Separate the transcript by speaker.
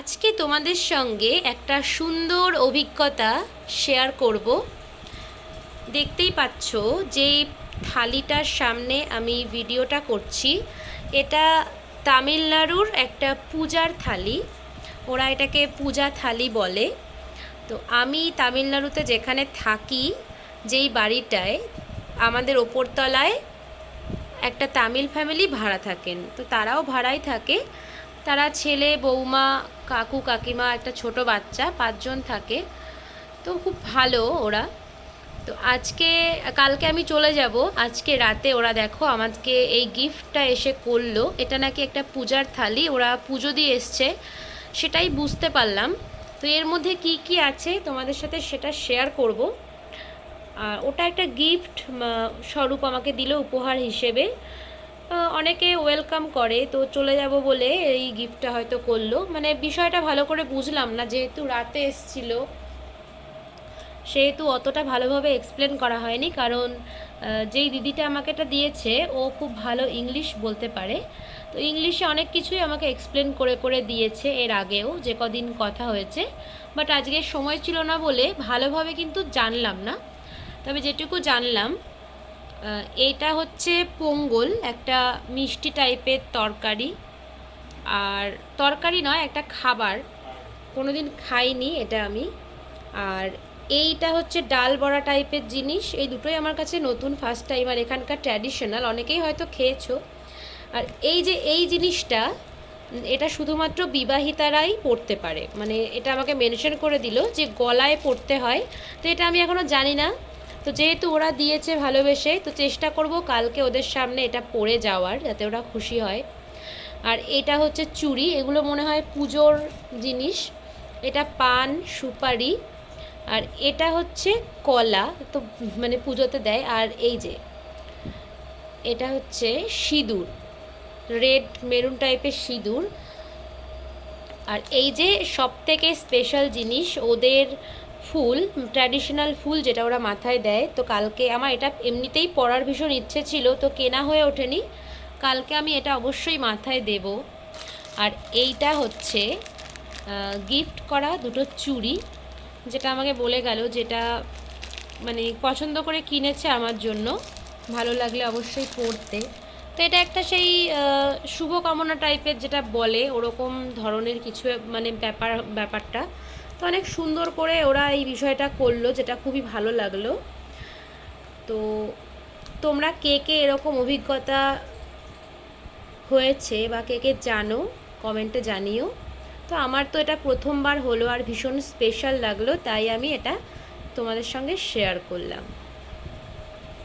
Speaker 1: আজকে তোমাদের সঙ্গে একটা সুন্দর অভিজ্ঞতা শেয়ার করব। দেখতেই পাচ্ছ যে থালিটার সামনে আমি ভিডিওটা করছি। এটা তামিলনাড়ুর একটা পূজার থালি। ওরা এটাকে পূজা থালি বলে। তো আমি তামিলনাড়ুতে যেখানে থাকি, যেই বাড়িটায়, আমাদের ওপরতলায় একটা তামিল ফ্যামিলি ভাড়া থাকেন। তো তারাও ভাড়াই থাকে। তারা ছেলে, বৌমা, কাকু, কাকিমা, একটা ছোট বাচ্চা, পাঁচজন থাকে। তো খুব ভালো ওরা। তো আজকে, কালকে আমি চলে যাব। আজকে রাতে ওরা দেখো আমাকে এই গিফটটা এসে করল। এটা নাকি একটা পূজার থালি, ওরা পুজো দিয়ে এসছে। সেটাই বুঝতে পারলাম। তো এর মধ্যে কি কি আছে তোমাদের সাথে সেটা শেয়ার করব। আর ওটা একটা গিফট স্বরূপ আমাকে দিল উপহার হিসেবে। অনেকে ওয়েলকাম করে, তো চলে যাব বলে এই গিফটটা হয়তো করল। মানে বিষয়টা ভালো করে বুঝলাম না, যেহেতু রাতে এসছিল, সেহেতু অতটা ভালোভাবে এক্সপ্লেন করা হয়নি, কারণ যেই দিদিটা আমাকে এটা দিয়েছে, ও খুব ভালো ইংলিশ বলতে পারে। তো ইংলিশে অনেক কিছুই আমাকে এক্সপ্লেন করে করে দিয়েছে এর আগেও, যে কদিন কথা হয়েছে। বাট আজকে সময় ছিল না বলে ভালোভাবে কিন্তু জানলাম না। তবে যেটুকু জানলাম এইটা হচ্ছে পোঙ্গল, একটা মিষ্টি টাইপের তরকারি। আর তরকারি নয়, একটা খাবার। কোনোদিন খাইনি এটা আমি। আর এইটা হচ্ছে ডাল বড়া টাইপের জিনিস। এই দুটোই আমার কাছে নতুন ফার্স্ট টাইম আর এখানকার ট্র্যাডিশনাল অনেকেই হয়তো খেয়েছো। আর এই যে এই জিনিসটা, এটা শুধুমাত্র বিবাহিতারাই পড়তে পারে। মানে এটা আমাকে মেনশন করে দিল যে গলায় পড়তে হয়। তো এটা আমি এখনও জানি না। তো যেহেতু ওরা দিয়েছে ভালোবেসে, তো চেষ্টা করব কালকে ওদের সামনে এটা পড়ে যাওয়ার, যাতে ওরা খুশি হয়। আর এটা হচ্ছে চুড়ি, এগুলো মনে হয় পুজোর জিনিস। এটা পান, সুপারি, আর এটা হচ্ছে কলা, তো মানে পুজোতে দেয়। আর এই যে, এটা হচ্ছে সিঁদুর, রেড মেরুন টাইপের সিঁদুর। আর এই যে সব থেকে স্পেশাল জিনিস, ওদের ফুল ট্র্যাডিশনাল ফুল যেটা ওরা মাথায় দেয়। তো কালকে আমার এটা এমনিতেই পরার ভীষণ ইচ্ছে ছিল, তো কেনা হয়ে ওঠেনি। কালকে আমি এটা অবশ্যই মাথায় দেব। আর এইটা হচ্ছে গিফট করা দুটো চুড়ি, যেটা আমাকে বলে গেল যেটা মানে পছন্দ করে কিনেছে আমার জন্য। ভালো লাগলে অবশ্যই পড়তে তো এটা একটা সেই শুভকামনা টাইপের যেটা বলে, ওরকম ধরনের কিছু মানে ব্যাপার, ব্যাপারটা। তো অনেক সুন্দর করে ওরা এই বিষয়টা করল, যেটা খুবই ভালো লাগল। তো তোমরা কে কে এরকম অভিজ্ঞতা হয়েছে বা কে কে জানো কমেন্টে জানিও। তো আমার তো এটা প্রথমবার হলো আর ভীষণ স্পেশাল লাগল, তাই আমি এটা তোমাদের সঙ্গে শেয়ার করলাম।